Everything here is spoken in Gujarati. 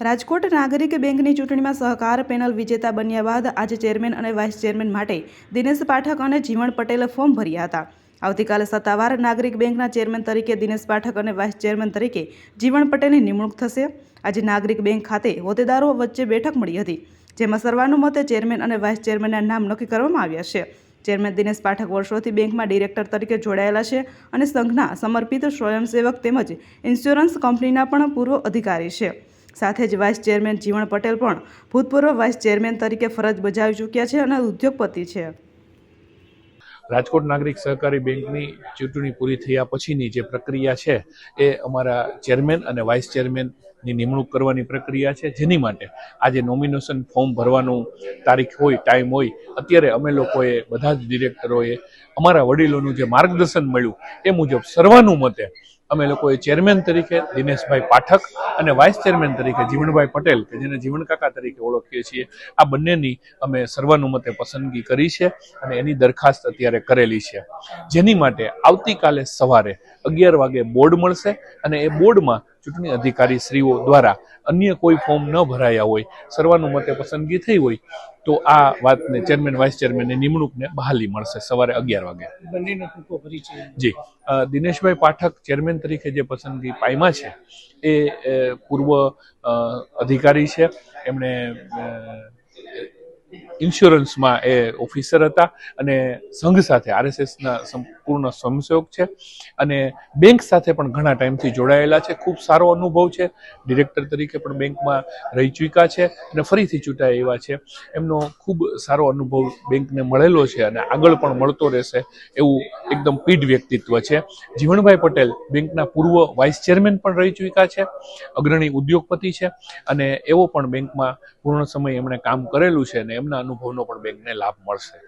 રાજકોટ નાગરિક બેંકની ચૂંટણીમાં સહકાર પેનલ વિજેતા બન્યા બાદ આજે ચેરમેન અને વાઇસ ચેરમેન માટે દિનેશ પાઠક અને જીવણ પટેલે ફોર્મ ભર્યા હતા. આવતીકાલે સત્તાવાર નાગરિક બેંકના ચેરમેન તરીકે દિનેશ પાઠક અને વાઇસ ચેરમેન તરીકે જીવણ પટેલની નિમણૂક થશે. આજે નાગરિક બેંક ખાતે હોદ્દેદારો વચ્ચે બેઠક મળી હતી, જેમાં સર્વાનુમતે ચેરમેન અને વાઇસ ચેરમેનના નામ નક્કી કરવામાં આવ્યા છે. ચેરમેન દિનેશ પાઠક વર્ષોથી બેંકમાં ડિરેક્ટર તરીકે જોડાયેલા છે અને સંઘના સમર્પિત સ્વયંસેવક તેમજ ઇન્સ્યોરન્સ કંપનીના પણ પૂર્વ અધિકારી છે. સાથે જ વાઇસ ચેરમેન જીવણ પટેલ પણ ભૂતપૂર્વ વાઇસ ચેરમેન તરીકે ફરજ બજાવી ચૂક્યા છે અને ઉદ્યોગપતિ છે. રાજકોટ નાગરિક સહકારી બેંકની ચૂંટણી પૂરી થયા પછીની જે પ્રક્રિયા છે, એ અમારા ચેરમેન અને વાઇસ ચેરમેનની નિમણૂક કરવાની પ્રક્રિયા છે. જેની માટે આજે નોમિનેશન ફોર્મ ભરવાનું તારીખ હોય, ટાઈમ હોય, અત્યારે અમે લોકોએ બધા જ ડિરેક્ટરોએ અમારા વડીલોનું જે માર્ગદર્શન મળ્યું, એ મુજબ સર્વાનુમતે અમે લોકોએ ચેરમેન તરીકે દિનેશભાઈ પાઠક અને વાઇસ ચેરમેન તરીકે જીવણભાઈ પટેલ કે જેને જીવણકાકા તરીકે ઓળખીએ છીએ આ બંનેની અમે સર્વાનુમતે પસંદગી કરી છે અને એની દરખાસ્ત અત્યારે કરેલી છે. જેની માટે આવતીકાલે સવારે અગિયાર વાગે બોર્ડ મળશે અને એ બોર્ડમાં ચૂંટણી અધિકારી શ્રીઓ દ્વારા અન્ય કોઈ ફોર્મ ન ભરાયા હોય સર્વાનુમતે પસંદગી થઈ હોય તો આ વાતને ચેરમેન વાઇસ ચેરમેનની નિમણૂકને બહાલી મળશે સવારે અગિયાર વાગે. જી. દિનેશભાઈ પાઠક ચેરમેન તરીકે જે પસંદગી પામ્યા છે એ પૂર્વ અધિકારી છે. એમણે ઇન્સ્યોરન્સમાં એ ઓફિસર હતા અને સંઘ સાથે આરએસએસના સંપૂર્ણ સ્વયંસેવક છે. અને બેંક સાથે પણ ઘણા ટાઈમથી જોડાયેલા છે. ખૂબ સારો અનુભવ છે. ડિરેક્ટર તરીકે પણ બેંકમાં રહી ચૂક્યા છે અને ફરીથી ચૂંટાયા એવા છે. એમનો ખૂબ સારો અનુભવ બેંકને મળેલો છે અને આગળ પણ મળતો રહેશે એવું એકદમ પીઢ વ્યક્તિત્વ છે. જીવણભાઈ પટેલ બેંકના પૂર્વ વાઇસ ચેરમેન પણ રહી ચૂક્યા છે, અગ્રણી ઉદ્યોગપતિ છે અને એવો પણ બેંકમાં પૂર્ણ સમય એમણે કામ કરેલું છે અને એમના અનુભવનો પણ બેંકને લાભ મળશે.